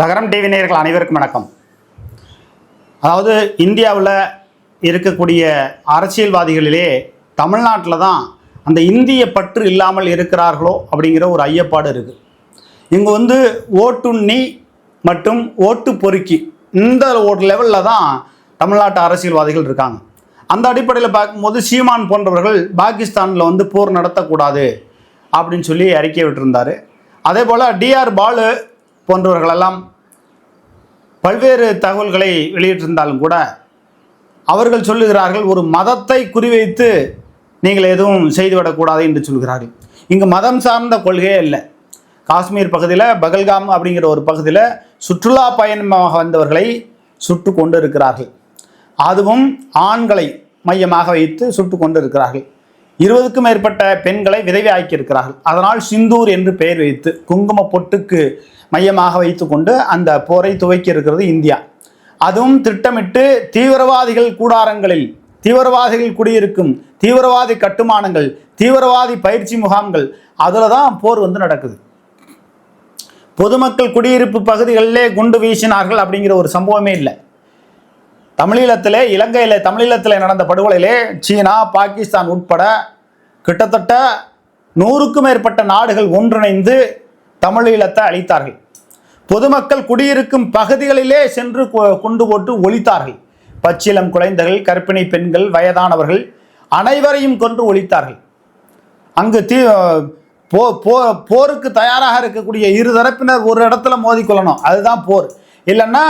லகரம் டிவி நேயர்கள் அனைவருக்கும் வணக்கம். அதாவது இந்தியாவில் இருக்கக்கூடிய அரசியல்வாதிகளிலே தமிழ்நாட்டில் தான் அந்த இந்திய பற்று இல்லாமல் இருக்கிறார்களோ அப்படிங்கிற ஒரு ஐயப்பாடு இருக்குது இங்கே வந்து ஓட்டுண்ணி மற்றும் ஓட்டு பொறுக்கி இந்த ஒரு லெவலில் தான் தமிழ்நாட்டு அரசியல்வாதிகள் இருக்காங்க. அந்த அடிப்படையில் பார்க்கும்போது சீமான் போன்றவர்கள் பாகிஸ்தானில் வந்து போர் நடத்தக்கூடாது அப்படின்னு சொல்லி அறிக்கை விட்டுருந்தார். அதே போல் டிஆர் பாலு போன்றவர்களெல்லாம் பல்வேறு தகவல்களை வெளியிட்டிருந்தாலும் கூட அவர்கள் சொல்லுகிறார்கள் ஒரு மதத்தை குறிவைத்து நீங்கள் எதுவும் செய்துவிடக்கூடாது என்று சொல்கிறார்கள். இங்கு மதம் சார்ந்த கொள்கையே இல்லை. காஷ்மீர் பகுதியில் பகல்காம் அப்படிங்கிற ஒரு பகுதியில் சுற்றுலா பயணமாக வந்தவர்களை சுட்டு கொண்டு இருக்கிறார்கள் அதுவும் ஆண்களை மையமாக வைத்து சுட்டு கொண்டு இருக்கிறார்கள் இருபதுக்கும் மேற்பட்ட பெண்களை விதவி ஆக்கியிருக்கிறார்கள். அதனால் சிந்தூர் என்று பெயர் வைத்து குங்கும பொட்டுக்கு மையமாக வைத்துக்கொண்டு அந்த போரை துவக்கி இருக்கிறது இந்தியா. அதுவும் திட்டமிட்டு தீவிரவாதிகள் கூடாரங்களில் தீவிரவாதிகள் குடியிருக்கும் தீவிரவாதி கட்டுமானங்கள் தீவிரவாதி பயிற்சி முகாம்கள் அதில் தான் போர் வந்து நடக்குது. பொதுமக்கள் குடியிருப்பு பகுதிகளிலே குண்டு வீசினார்கள் அப்படிங்கிற ஒரு சம்பவமே இல்லை. தமிழீழத்திலே இலங்கையில் தமிழீழத்தில் நடந்த படுகொலையிலே சீனா பாகிஸ்தான் உட்பட கிட்டத்தட்ட நூறுக்கும் மேற்பட்ட நாடுகள் ஒன்றிணைந்து தமிழீழத்தை அழித்தார்கள். பொதுமக்கள் குடியிருக்கும் பகுதிகளிலே சென்று கொண்டு குண்டு போட்டு ஒழித்தார்கள். பச்சிலம் குழந்தைகள் கர்ப்பிணி பெண்கள் வயதானவர்கள் அனைவரையும் கொன்று ஒழித்தார்கள். அங்கு தீ போ போ போருக்கு தயாராக இருக்கக்கூடிய இரு தரப்பினர் ஒரு இடத்துல மோதிக்கொள்ளணும் அதுதான் போர். இல்லைன்னா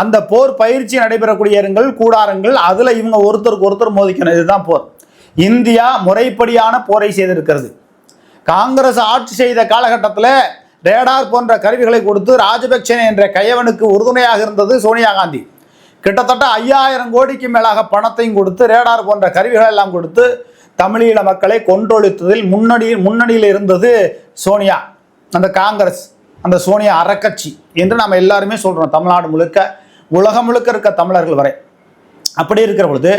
அந்த போர் பயிற்சி நடைபெறக்கூடிய இடங்கள் கூடாரங்கள் அதில் இவங்க ஒருத்தருக்கு ஒருத்தர் மோதிக்கணும். இதுதான் போர். இந்தியா முறைப்படியான போரை செய்திருக்கிறது. காங்கிரஸ் ஆட்சி செய்த காலகட்டத்தில் ரேடார் போன்ற கருவிகளை கொடுத்து ராஜபக்சே என்ற கையவனுக்கு உறுதுணையாக இருந்தது சோனியா காந்தி. கிட்டத்தட்ட ஐயாயிரம் கோடிக்கு மேலாக பணத்தையும் கொடுத்து ரேடார் போன்ற கருவிகள் எல்லாம் கொடுத்து தமிழீழ மக்களை கொன்றொழித்ததில் முன்னணி முன்னணியில் இருந்தது சோனியா. அந்த காங்கிரஸ் அந்த சோனியா அறக்கட்சி என்று நாம் எல்லாருமே சொல்கிறோம் தமிழ்நாடு முழுக்க உலகம் முழுக்க இருக்க தமிழர்கள் வரை. அப்படி இருக்கிற பொழுது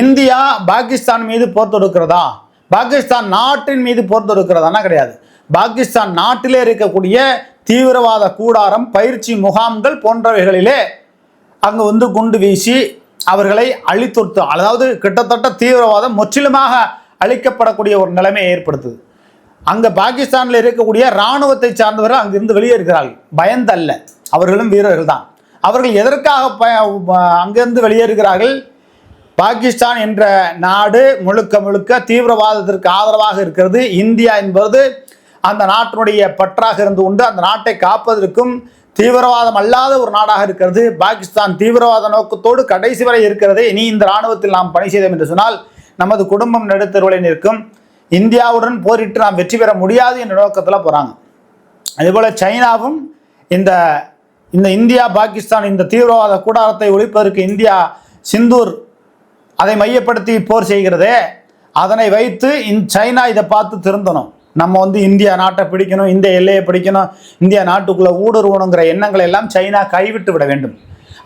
இந்தியா பாகிஸ்தான் மீது போர் தொடுக்கிறதா? பாகிஸ்தான் நாட்டின் மீது போர் தொடுக்கிறதானா கிடையாது. பாகிஸ்தான் நாட்டிலே இருக்கக்கூடிய தீவிரவாத கூடாரம் பயிற்சி முகாம்கள் போன்றவைகளிலே அங்கே வந்து குண்டு வீசி அவர்களை அழித்தொடுத்து அதாவது கிட்டத்தட்ட தீவிரவாதம் முற்றிலுமாக அழிக்கப்படக்கூடிய ஒரு நிலைமையை ஏற்படுத்துது. அங்கே பாகிஸ்தானில் இருக்கக்கூடிய இராணுவத்தை சார்ந்தவர்கள் அங்கிருந்து வெளியேறுகிறார்கள். பயந்தல்ல. அவர்களும் வீரர்கள் தான் அவர்கள் எதற்காக ப அங்கிருந்து வெளியேறுகிறார்கள்? பாகிஸ்தான் என்ற நாடு முழுக்க முழுக்க தீவிரவாதத்திற்கு ஆதரவாக இருக்கிறது. இந்தியா என்பது அந்த நாட்டினுடைய பற்றாக இருந்து கொண்டு அந்த நாட்டை காப்பதற்கும் தீவிரவாதம் அல்லாத ஒரு நாடாக இருக்கிறது. பாகிஸ்தான் தீவிரவாத நோக்கத்தோடு கடைசி வரை இருக்கிறது இனி இந்த இராணுவத்தில் நாம் பணி செய்தோம் என்று சொன்னால் நமது குடும்பம் நடுத்தருவலை நிற்கும். இந்தியாவுடன் போரிட்டு நாம் வெற்றி பெற முடியாது என்ற நோக்கத்தில் போகிறாங்க அதேபோல் சைனாவும் இந்த இந்த இந்தியா பாகிஸ்தான் இந்த தீவிரவாத கூடாரத்தை ஒழிப்பதற்கு இந்தியா சிந்தூர் அதை மையப்படுத்தி போர் செய்கிறதே. அதனை வைத்து இந் சைனா இதை பார்த்து திருந்தணும். நம்ம வந்து இந்தியா நாட்டை பிடிக்கணும் இந்திய எல்லையை பிடிக்கணும் இந்தியா நாட்டுக்குள்ளே ஊடுருவணுங்கிற எண்ணங்களை எல்லாம் சைனா கைவிட்டு விட வேண்டும்.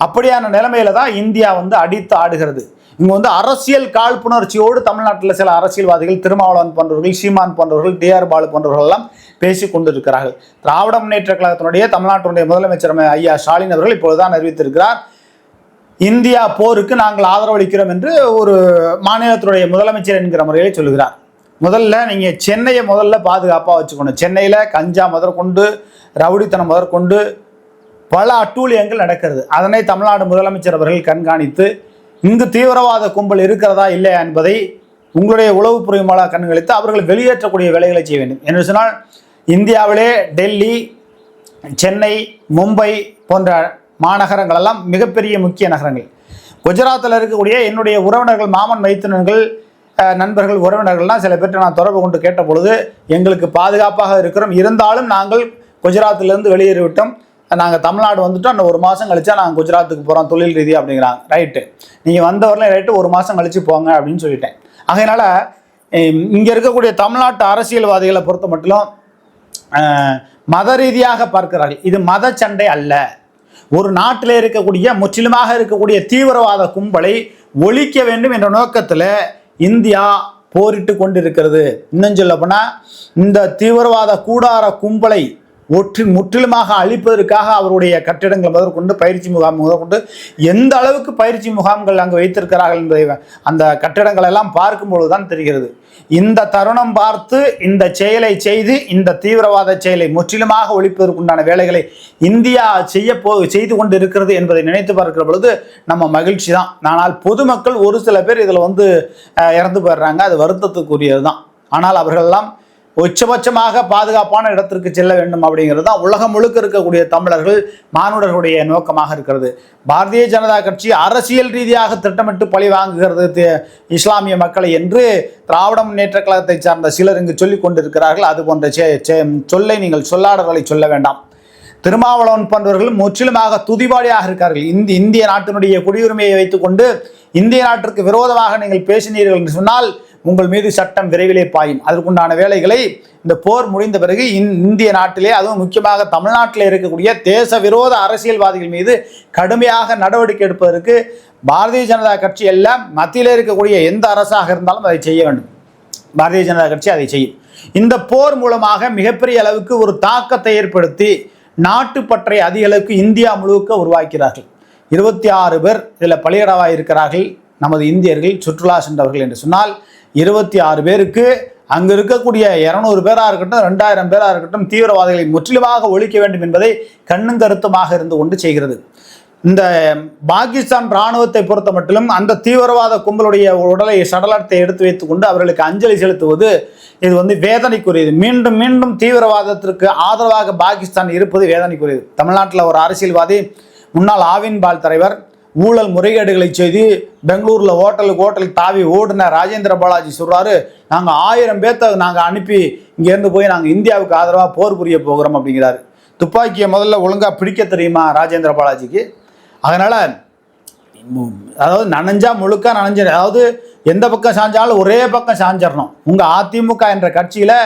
அப்படியான நிலைமையில தான் இந்தியா வந்து அடித்து ஆடுகிறது. இங்கே வந்து அரசியல் காழ்ப்புணர்ச்சியோடு தமிழ்நாட்டில் சில அரசியல்வாதிகள் திருமாவளவன் போன்றவர்கள் சீமான் போன்றவர்கள் டிஆர் பாலு போன்றவர்கள் எல்லாம் பேசி கொண்டிருக்கிறார்கள். திராவிட முன்னேற்ற கழகத்தினுடைய தமிழ்நாட்டினுடைய முதலமைச்சர் ஐயா ஸ்டாலின் அவர்கள் இப்பொழுதுதான் அறிவித்திருக்கிறார். இந்தியா போருக்கு நாங்கள் ஆதரவளிக்கிறோம் என்று ஒரு மாநிலத்தினுடைய முதலமைச்சர் என்கிற முறையில் சொல்லுகிறார். முதல்ல நீங்கள் சென்னையை முதல்ல பாதுகாப்பாக வச்சுக்கணும். சென்னையில் கஞ்சா முதற்கொண்டு ரவுடித்தனம் முதற்கொண்டு பல அட்டூழியங்கள் நடக்கிறது. அதனை தமிழ்நாடு முதலமைச்சர் அவர்கள் கண்காணித்து இங்கு தீவிரவாத கும்பல் இருக்கிறதா இல்லையா என்பதை உங்களுடைய உளவு புரியுமாளா கண்களித்து அவர்கள் வெளியேற்றக்கூடிய வேலைகளை செய்ய வேண்டும். என்று சொன்னால் இந்தியாவிலே டெல்லி சென்னை மும்பை போன்ற மாநகரங்கள் எல்லாம் மிகப்பெரிய முக்கிய நகரங்கள். குஜராத்தில் இருக்கக்கூடிய என்னுடைய உறவினர்கள் மாமன் மைத்துனர்கள் நண்பர்கள் உறவினர்கள்லாம் சில பேர்கிட்ட நான் தொடர்பு கொண்டு கேட்ட பொழுது எங்களுக்கு பாதுகாப்பாக இருக்கிறோம். இருந்தாலும் நாங்கள் குஜராத்திலிருந்து வெளியேறிவிட்டோம். நாங்கள் தமிழ்நாடு வந்துட்டோம் அந்த ஒரு மாதம் கழிச்சா நாங்கள் குஜராத்துக்கு போகிறோம் தொழில் ரீதி அப்படிங்கிறாங்க. ரைட்டு நீங்கள் வந்தவரையும் ரைட்டு ஒரு மாதம் கழிச்சு போங்க அப்படின்னு சொல்லிட்டேன். அதனால் இங்கே இருக்கக்கூடிய தமிழ்நாட்டு அரசியல்வாதிகளை பொறுத்த மட்டும் மத ரீதியாக பார்க்கிறார்கள். இது மத சண்டை அல்ல. ஒரு நாட்டில் இருக்கக்கூடிய முற்றிலுமாக இருக்கக்கூடிய தீவிரவாத கும்பலை ஒழிக்க வேண்டும் என்ற நோக்கத்தில் இந்தியா போரிட்டு கொண்டிருக்கிறது. இன்னும் சொல்ல இந்த தீவிரவாத கூடார கும்பலை ஒற்று முற்றிலுமாக அழிப்பதற்காக அவருடைய கட்டிடங்கள் முதற்கொண்டு பயிற்சி முகாம் முதற்கொண்டு எந்த அளவுக்கு பயிற்சி முகாம்கள் அங்கு வைத்திருக்கிறார்கள் என்பதை அந்த கட்டிடங்கள் எல்லாம் பார்க்கும்பொழுது தான் தெரிகிறது. இந்த தருணம் பார்த்து இந்த செயலை செய்து இந்த தீவிரவாத செயலை முற்றிலுமாக ஒழிப்பதற்குண்டான வேலைகளை இந்தியா செய்ய போ செய்து கொண்டு இருக்கிறது என்பதை நினைத்து பார்க்கிற பொழுது நம்ம மகிழ்ச்சி தான் ஆனால் பொதுமக்கள் ஒரு சில பேர் இதில் வந்து இறந்து போயிடுறாங்க. அது வருத்தத்துக்குரியது தான் ஆனால் அவர்களெல்லாம் உச்சபட்சமாக பாதுகாப்பான இடத்திற்கு செல்ல வேண்டும் அப்படிங்கிறது தான் உலகம் முழுக்க இருக்கக்கூடிய தமிழர்கள் மானுடர்களுடைய நோக்கமாக இருக்கிறது. பாரதிய ஜனதா கட்சி அரசியல் ரீதியாக திட்டமிட்டு பழி வாங்குகிறது இஸ்லாமிய மக்களை என்று திராவிட முன்னேற்ற கழகத்தை சார்ந்த சிலர் இங்கு சொல்லிக் கொண்டிருக்கிறார்கள். அது போன்ற செ- செ- சொல்லை நீங்கள் சொல்லாடல்களை சொல்ல வேண்டாம். திருமாவளவன் போன்றவர்கள் முற்றிலுமாக துதிபாடியாக இருக்கார்கள். இந்தி இந்திய நாட்டினுடைய குடியுரிமையை வைத்துக்கொண்டு இந்திய நாட்டிற்கு விரோதமாக நீங்கள் பேசினீர்கள் என்று சொன்னால் உங்கள் மீது சட்டம் விரைவிலே பாயும். அதற்குண்டான வேலைகளை இந்த போர் முடிந்த பிறகு இந்- இந்திய நாட்டிலே அதுவும் முக்கியமாக தமிழ்நாட்டில் இருக்கக்கூடிய தேச விரோத அரசியல்வாதிகள் மீது கடுமையாக நடவடிக்கை எடுப்பதற்கு பாரதிய ஜனதா கட்சி எல்லாம் மத்தியில் இருக்கக்கூடிய எந்த அரசாக இருந்தாலும் அதை செய்ய வேண்டும். பாரதிய ஜனதா கட்சி அதை செய்யும். இந்த போர் மூலமாக மிகப்பெரிய அளவுக்கு ஒரு தாக்கத்தை ஏற்படுத்தி நாட்டுப்பற்றை அதிக அளவுக்கு இந்தியா முழுக்க உருவாக்கிறார்கள். இருபத்தி ஆறு பேர் இதில் பலியடவாக இருக்கிறார்கள். நமது இந்தியர்கள் சுற்றுலா சென்றவர்கள் என்று சொன்னால் இருபத்தி ஆறு பேருக்கு அங்கு இருக்கக்கூடிய இரநூறு பேராக இருக்கட்டும் ரெண்டாயிரம் பேராக இருக்கட்டும் தீவிரவாதிகளை முற்றிலுமாக ஒழிக்க வேண்டும் என்பதை கண்ணும் கருத்துமாக இருந்து கொண்டு செய்கிறது. இந்த பாகிஸ்தான் இராணுவத்தை பொறுத்த மட்டிலும் அந்த தீவிரவாத கும்பலுடைய உடலை சடலத்தை எடுத்து வைத்துக்கொண்டு அவர்களுக்கு அஞ்சலி செலுத்துவது இது வந்து வேதனைக்குரியது. மீண்டும் மீண்டும் தீவிரவாதத்திற்கு ஆதரவாக பாகிஸ்தான் இருப்பது வேதனைக்குரியது. தமிழ்நாட்டில் ஒரு அரசியல்வாதி முன்னாள் ஆவின் பால் தலைவர் ஊழல் முறைகேடுகளை செய்து பெங்களூரில் ஹோட்டலுக்கு ஹோட்டல் தாவி ஓடின ராஜேந்திர பாலாஜி சொல்கிறாரு நாங்கள் ஆயிரம் பேர்த்த நாங்கள் அனுப்பி இங்கேருந்து போய் நாங்கள் இந்தியாவுக்கு ஆதரவாக போர் புரிய போகிறோம் அப்படிங்கிறாரு. துப்பாக்கியை முதல்ல ஒழுங்காக பிடிக்க தெரியுமா ராஜேந்திர பாலாஜிக்கு? அதனால் அதாவது நனைஞ்சா முழுக்க நனைஞ்சு அதாவது எந்த பக்கம் சாஞ்சாலும் ஒரே பக்கம் சாஞ்சிடணும் உங்கள் அதிமுக என்ற கட்சியில்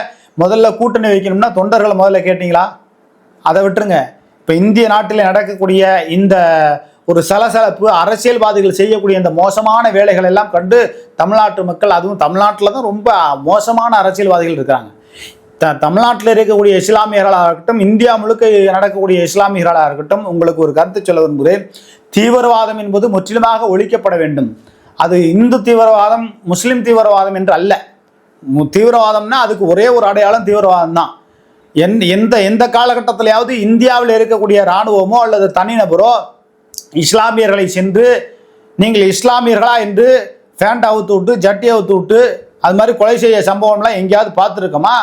முதல்ல கூட்டணி வைக்கணும்னா தொண்டர்களை முதல்ல கேட்டிங்களா? அதை விட்டுருங்க. இப்போ இந்திய நாட்டில் நடக்கக்கூடிய இந்த ஒரு சலசலப்பு அரசியல்வாதிகள் செய்யக்கூடிய இந்த மோசமான வேலைகள் எல்லாம் கண்டு தமிழ்நாட்டு மக்கள் அதுவும் தமிழ்நாட்டில் தான் ரொம்ப மோசமான அரசியல்வாதிகள் இருக்கிறாங்க. த தமிழ்நாட்டில் இருக்கக்கூடிய இஸ்லாமியர்களாக இருக்கட்டும் இந்தியா முழுக்க நடக்கக்கூடிய இஸ்லாமியர்களாக இருக்கட்டும் உங்களுக்கு ஒரு கருத்து சொல்ல விரும்புகிறேன். தீவிரவாதம் என்பது முற்றிலுமாக ஒழிக்கப்பட வேண்டும். அது இந்து தீவிரவாதம் முஸ்லீம் தீவிரவாதம் என்று அல்ல. மு- தீவிரவாதம்னா அதுக்கு ஒரே ஒரு அடையாளம் தீவிரவாதம் தான். எந்த எந்த எந்த காலகட்டத்திலேயாவது இந்தியாவில் இருக்கக்கூடிய இராணுவமோ அல்லது தனிநபரோ இஸ்லாமியர்களை சென்று நீங்கள் இஸ்லாமியர்களா என்று ஃபேண்ட் அவுத்து விட்டு ஜட்டி அவுத்து விட்டு அது மாதிரி கொலை செய்ய சம்பவம்லாம் எங்கேயாவது பார்த்துருக்கோமா?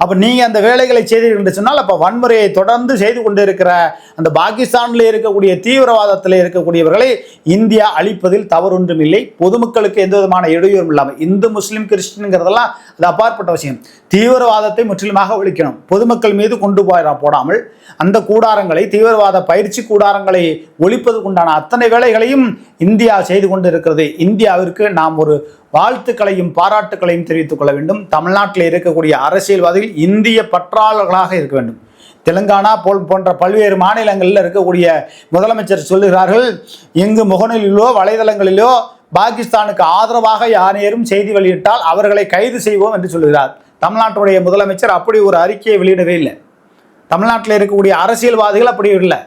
அப்போ நீங்கள் அந்த வேலைகளை செய்தீர்கள் என்று சொன்னால் அப்போ வன்முறையை தொடர்ந்து செய்து கொண்டு இருக்கிற அந்த பாகிஸ்தானில் இருக்கக்கூடிய தீவிரவாதத்தில் இருக்கக்கூடியவர்களை இந்தியா அழிப்பதில் தவறொன்றும் இல்லை. பொதுமக்களுக்கு எந்த விதமான இடையூறும் இல்லாமல் இந்து முஸ்லீம் கிறிஸ்டின்ங்கிறதெல்லாம் அது அப்பாற்பட்ட விஷயம். தீவிரவாதத்தை முற்றிலுமாக ஒழிக்கணும். பொதுமக்கள் மீது கொண்டு போய் போடாமல் அந்த கூடாரங்களை தீவிரவாத பயிற்சி கூடாரங்களை ஒழிப்பதற்குண்டான அத்தனை வேலைகளையும் இந்தியா செய்து கொண்டு இருக்கிறது இந்தியாவிற்கு நாம் ஒரு வாழ்த்துக்களையும் பாராட்டுக்களையும் தெரிவித்துக் கொள்ள வேண்டும். தமிழ்நாட்டில் இருக்கக்கூடிய அரசியல்வாதிகள் இந்திய பற்றாளர்களாக இருக்க வேண்டும். தெலுங்கானா போல் போன்ற பல்வேறு மாநிலங்களில் இருக்கக்கூடிய முதலமைச்சர் சொல்லுகிறார்கள் எங்கு முகநூலிலோ வலைதளங்களிலோ பாகிஸ்தானுக்கு ஆதரவாக யாரேனும் செய்தி வெளியிட்டால் அவர்களை கைது செய்வோம் என்று சொல்லுகிறார். தமிழ்நாட்டுடைய முதலமைச்சர் அப்படி ஒரு அறிக்கையை வெளியிடவே இல்லை. தமிழ்நாட்டில் இருக்கக்கூடிய அரசியல்வாதிகள் அப்படி இல்லை.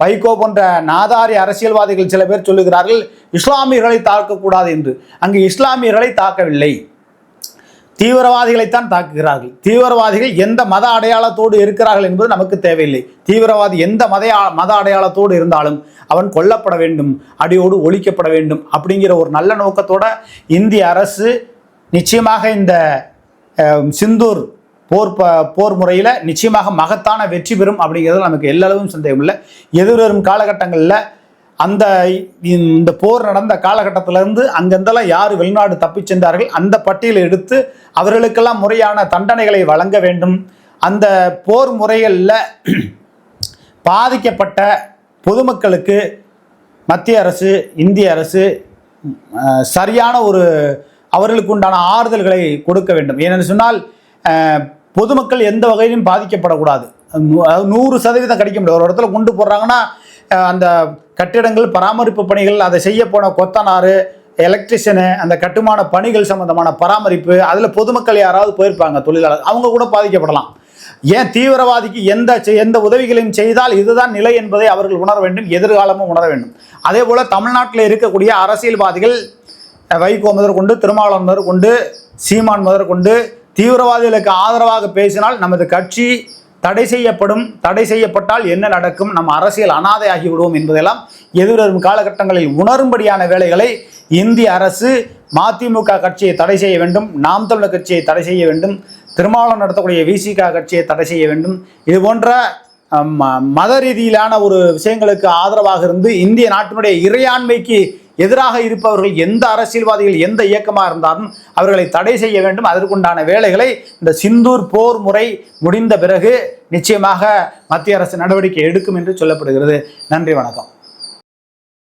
வைகோ போன்ற நாதாரி அரசியல்வாதிகள் சில பேர் சொல்லுகிறார்கள் இஸ்லாமியர்களை தாக்கக்கூடாது என்று. அங்கு இஸ்லாமியர்களை தாக்கவில்லை. தீவிரவாதிகளைத்தான் தாக்குகிறார்கள். தீவிரவாதிகள் எந்த மத அடையாளத்தோடு இருக்கிறார்கள் என்பது நமக்கு தேவையில்லை. தீவிரவாதி எந்த மத மத அடையாளத்தோடு இருந்தாலும் அவன் கொல்லப்பட வேண்டும் அடியோடு ஒழிக்கப்பட வேண்டும் அப்படிங்கிற ஒரு நல்ல நோக்கத்தோட இந்திய அரசு நிச்சயமாக இந்த சிந்தூர் போர் ப போர் முறையில் நிச்சயமாக மகத்தான வெற்றி பெறும் அப்படிங்கிறது நமக்கு எல்லளவும் சந்தேகம் இல்லை. எதிர்வரும் காலகட்டங்களில் அந்த இந்த போர் நடந்த காலகட்டத்திலிருந்து அங்கெந்தெல்லாம் யார் வெளிநாடு தப்பிச் சென்றார்கள் அந்த பட்டியலை எடுத்து அவர்களுக்கெல்லாம் முறையான தண்டனைகளை வழங்க வேண்டும். அந்த போர் முறைகளில் பாதிக்கப்பட்ட பொதுமக்களுக்கு மத்திய அரசு இந்திய அரசு சரியான ஒரு அவர்களுக்கு உண்டான ஆறுதல்களை கொடுக்க வேண்டும். ஏனென்று சொன்னால் பொதுமக்கள் எந்த வகையிலும் பாதிக்கப்படக்கூடாது. நூறு சதவீதம் கிடைக்க முடியாது. ஒரு இடத்துல கொண்டு போடுறாங்கன்னா அந்த கட்டிடங்கள் பராமரிப்பு பணிகள் அதை செய்ய போன கொத்தனார் எலக்ட்ரிஷியனு அந்த கட்டுமான பணிகள் சம்பந்தமான பராமரிப்பு அதில் பொதுமக்கள் யாராவது போயிருப்பாங்க தொழிலாளர் அவங்க கூட பாதிக்கப்படலாம். ஏன் தீவிரவாதிக்கு எந்த எந்த உதவிகளையும் செய்தால் இதுதான் நிலை என்பதை அவர்கள் உணர வேண்டும் எதிர்காலமும் உணர வேண்டும். அதே போல் தமிழ்நாட்டில் இருக்கக்கூடிய அரசியல்வாதிகள் வைகோ முதற்கொண்டு திருமாவளவன் முதற்கொண்டு சீமான் முதற்கொண்டு தீவிரவாதிகளுக்கு ஆதரவாக பேசினால் நமது கட்சி தடை செய்யப்படும் தடை செய்யப்பட்டால் என்ன நடக்கும்? நம்ம அரசியல் அனாதையாகி விடுவோம் என்பதெல்லாம் எதிர்வரும் காலகட்டங்களில் உணரும்படியான வேலைகளை இந்திய அரசு மதிமுக கட்சியை தடை செய்ய வேண்டும் நாம் தமிழர் கட்சியை தடை செய்ய வேண்டும் திருமாவளம் நடத்தக்கூடிய விசிக கட்சியை தடை செய்ய வேண்டும். இது போன்ற ம- மத ரீதியிலான ஒரு விஷயங்களுக்கு ஆதரவாக இருந்து இந்திய நாட்டினுடைய இறையாண்மைக்கு எதிராக இருப்பவர்கள் எந்த அரசியல்வாதிகள் எந்த இயக்கமாக இருந்தாலும் அவர்களை தடை செய்ய வேண்டும். அதற்குண்டான வேலைகளை இந்த சிந்தூர் போர் முறை முடிந்த பிறகு நிச்சயமாக மத்திய அரசு நடவடிக்கை எடுக்கும் என்று சொல்லப்படுகிறது. நன்றி வணக்கம்.